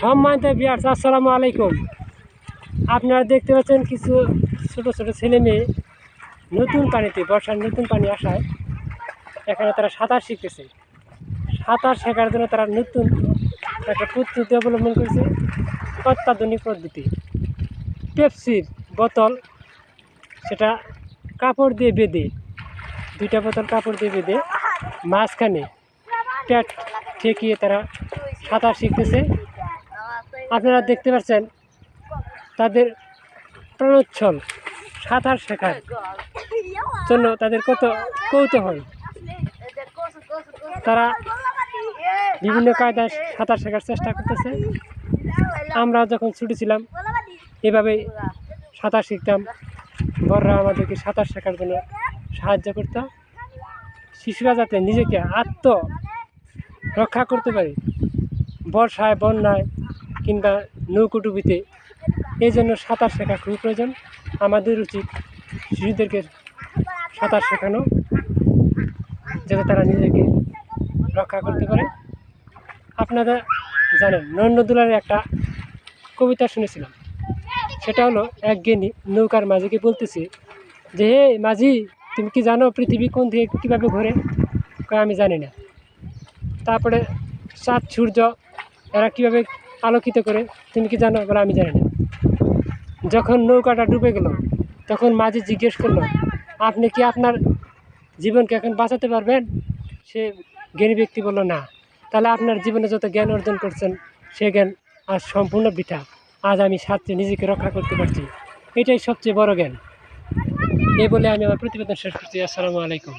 সম্মানিত বিয়ার্স আসসালামু আলাইকুম। আপনারা দেখতে পাচ্ছেন কিছু ছোট ছোট ছেলে মেয়ে নতুন পানিতে, বর্ষার নতুন পানি আসায় এখানে তারা সাঁতার শিখতেছে। সাঁতার শেখার জন্য তারা নতুন একটা পদ্ধতি অবলম্বন করেছে, অত্যাধুনিক পদ্ধতি। পেপসির বোতল, সেটা কাপড় দিয়ে বেঁধে, দুইটা বোতল কাপড় দিয়ে বেঁধে মাঝখানে প্যাট ঠেকিয়ে তারা সাঁতার শিখতেছে। আপনারা দেখতে পাচ্ছেন তাদের প্রাণোচ্ছল সাঁতার শেখার জন্য তাদের কত কৌতূহল। তারা বিভিন্ন কায়দায় সাঁতার শেখার চেষ্টা করতেছে। আমরা যখন ছুটি ছিলাম, এভাবেই সাঁতার শিখতাম। বড়রা আমাদেরকে সাঁতার শেখার জন্য সাহায্য করত। শিশুরা যাতে নিজেকে আত্ম রক্ষা করতে পারে। বর্ষায়, বন্যায় কিংবা নৌকুটুবিতে এই জন্য সাঁতার শেখা খুবই প্রয়োজন। আমাদের উচিত শিশুদেরকে সাঁতার শেখানো, যাতে তারা নিজেকে রক্ষা করতে পারে। আপনারা জানেন নন্দদুলারের একটা কবিতা শুনেছিলাম। সেটা হলো, এক জ্ঞানী নৌকার মাঝিকে বলতেছে যে, হে মাঝি, তুমি কি জানো পৃথিবী কোন দিকে কীভাবে ঘোরে? আমি জানি না। তারপরে চাঁদ সূর্য, এরা কীভাবে আলোকিত করে, তুমি কি জানো? বলে, আমি জানি না। যখন নৌকাটা ডুবে গেল, তখন মাঝি জিজ্ঞেস করল, আপনি কি আপনার জীবনকে এখন বাঁচাতে পারবেন? সে জ্ঞানী ব্যক্তি বলল, না। তাহলে আপনার জীবনে যত জ্ঞান অর্জন করছেন, সে জ্ঞান আজ সম্পূর্ণ বৃথা। আজ আমি সাথে নিজেকে রক্ষা করতে পারছি। এটাই সবচেয়ে বড় জ্ঞান। এই বলে আমি আমার প্রতিবেদন শেষ করছি। আসসালামু আলাইকুম।